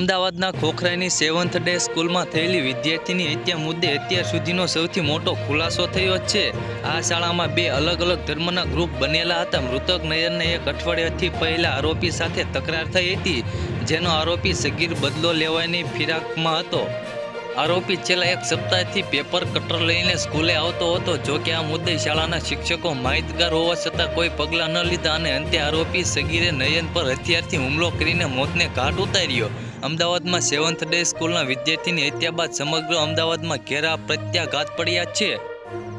અમદાવાદના ખોખરાની seventh day સ્કૂલમાં થયેલી વિદ્યાર્થીની હત્યા મુદ્દે અત્યાર સુધીનો સૌથી મોટો ખુલાસો થયો છે. આ શાળામાં બે અલગ અલગ ધર્મના ગ્રુપ બનેલા હતા. મૃતક નયનને એક અઠવાડિયાથી પહેલા આરોપી સાથે તકરાર થઈ હતી, જેનો આરોપી સગીર બદલો લેવાની ફિરાકમાં હતો. આરોપી છેલ્લા એક સપ્તાહથી પેપર કટર લઈને સ્કૂલે આવતો હતો. જો કે આ મુદ્દે શાળાના શિક્ષકો માહિતગાર હોવા છતાં કોઈ પગલાં ન લીધા અને અંતે આરોપી સગીરે નયન પર હથિયારથી હુમલો કરીને મોતને ઘાટ ઉતાર્યો. અમદાવાદમાં સેવન્થ ડે સ્કૂલના વિદ્યાર્થીની હત્યા બાદ સમગ્ર અમદાવાદમાં ઘેરા પ્રત્યાઘાત પડ્યા છે.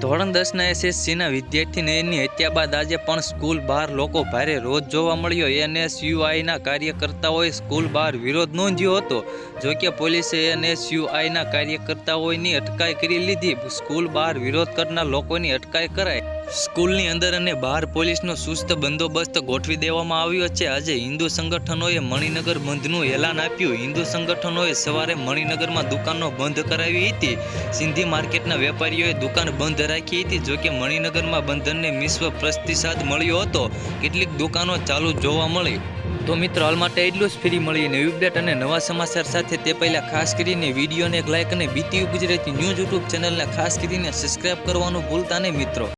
ધોરણ દસના એસએસસીના વિદ્યાર્થીની હત્યા બાદ આજે પણ સ્કૂલ બહાર લોકો ભારે રોજ જોવા મળ્યો. એનએસયુઆઈના કાર્યકર્તાઓએ સ્કૂલ બહાર વિરોધ નોંધ્યો હતો. જોકે પોલીસે એનએસયુઆઈના કાર્યકર્તાઓની અટકાઈ કરી લીધી. સ્કૂલ બહાર વિરોધ કરનાર લોકોની અટકાઈ કરાઈ. સ્કૂલની અંદર અને બહાર પોલીસનો સુસ્ત બંદોબસ્ત ગોઠવી દેવામાં આવ્યો છે. આજે હિન્દુ સંગઠનોએ મણિનગર બંધનું એલાન આપ્યું. હિન્દુ સંગઠનોએ સવારે મણિનગરમાં દુકાનો બંધ કરાવી હતી. સિંધી માર્કેટના વેપારીઓએ દુકાન બંધ રાખી હતી જોકે મણિનગરમાં બંધનને મિશ્ર પ્રતિસાદ મળ્યો હતો. કેટલીક દુકાનો ચાલુ જોવા મળી. તો મિત્રો, હાલ માટે એટલું જ. ફ્રી મળી નવી અપડેટ અને નવા સમાચાર સાથે. તે પહેલાં ખાસ કરીને વિડીયોને એક લાઇક અને બીટીયુ ગુજરાતી ન્યૂઝ યુટ્યુબ ચેનલને ખાસ કરીને સબસ્ક્રાઇબ કરવાનું ભૂલતા નહીં મિત્રો.